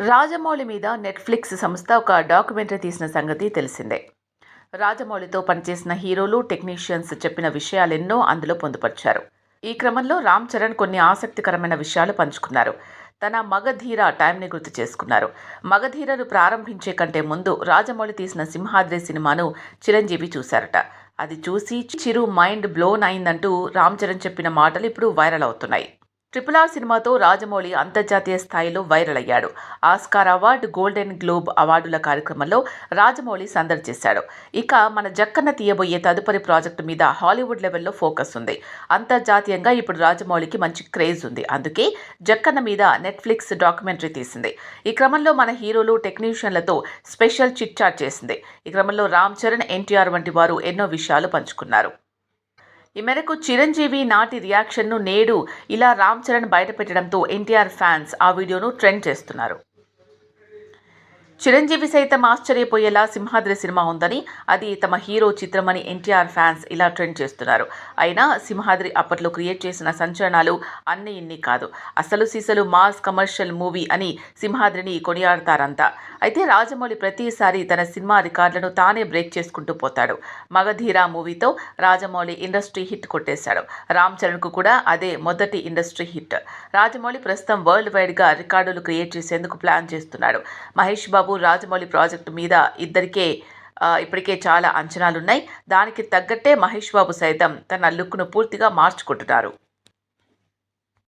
రాజమౌళి మీద నెట్ఫ్లిక్స్ సంస్థ ఒక డాక్యుమెంటరీ తీసిన సంగతి తెలిసిందే. రాజమౌళితో పనిచేసిన హీరోలు టెక్నీషియన్స్ చెప్పిన విషయాలెన్నో అందులో పొందుపరిచారు. ఈ క్రమంలో రామ్ చరణ్ కొన్ని ఆసక్తికరమైన విషయాలు పంచుకున్నారు. తన మగధీర టైంని గుర్తు చేసుకున్నారు. మగధీరను ప్రారంభించే కంటే ముందు రాజమౌళి తీసిన సింహాద్రి సినిమాను చిరంజీవి చూశారట. అది చూసి చిరు మైండ్ బ్లోన్ అయిందంటూ రామ్ చరణ్ చెప్పిన మాటలు ఇప్పుడు వైరల్ అవుతున్నాయి. ట్రిపుల్ ఆర్ సినిమాతో రాజమౌళి అంతర్జాతీయ స్థాయిలో వైరల్ అయ్యాడు. ఆస్కార్ అవార్డు గోల్డెన్ గ్లోబ్ అవార్డుల కార్యక్రమంలో రాజమౌళి సందడి చేశాడు. ఇక మన జక్కన్న తీయబోయే తదుపరి ప్రాజెక్టు మీద హాలీవుడ్ లెవెల్లో ఫోకస్ ఉంది. అంతర్జాతీయంగా ఇప్పుడు రాజమౌళికి మంచి క్రేజ్ ఉంది. అందుకే జక్కన్న మీద నెట్ఫ్లిక్స్ డాక్యుమెంటరీ తీసింది. ఈ క్రమంలో మన హీరోలు టెక్నీషియన్లతో స్పెషల్ చిట్ చాట్ చేసింది. ఈ క్రమంలో రామ్ చరణ్ ఎన్టీఆర్ వంటి వారు ఎన్నో విషయాలు పంచుకున్నారు. ఈ మేరకు చిరంజీవి నాటి రియాక్షన్ను నేడు ఇలా రామ్ చరణ్ బయటపెట్టడంతో ఎన్టీఆర్ ఫ్యాన్స్ ఆ వీడియోను ట్రెండ్ చేస్తున్నారు. చిరంజీవి సైతం ఆశ్చర్యపోయేలా సింహాద్రి సినిమా ఉందని అది తమ హీరో చిత్రమని ఎన్టీఆర్ ఫ్యాన్స్ ఇలా ట్రెండ్ చేస్తున్నారు. అయినా సింహాద్రి అప్పట్లో క్రియేట్ చేసిన సంచలనాలు అన్ని ఇన్ని కాదు. అసలు సీసలు మాస్ కమర్షియల్ మూవీ అని సింహాద్రిని కొనియాడతారంతా. అయితే రాజమౌళి ప్రతిసారి తన సినిమా రికార్డులను తానే బ్రేక్ చేసుకుంటూ పోతాడు. మగధీరా మూవీతో రాజమౌళి ఇండస్ట్రీ హిట్ కొట్టేశాడు. రామ్ చరణ్కు కూడా అదే మొదటి ఇండస్ట్రీ హిట్. రాజమౌళి ప్రస్తుతం వరల్డ్ వైడ్గా రికార్డులు క్రియేట్ చేసేందుకు ప్లాన్ చేస్తున్నాడు. మహేష్ బాబు రాజమౌళి ప్రాజెక్టు మీద ఇద్దరికే ఇప్పటికే చాలా అంచనాలున్నాయి. దానికి తగ్గట్టే మహేష్ బాబు సైతం తన లుక్ను పూర్తిగా మార్చుకుంటున్నారు.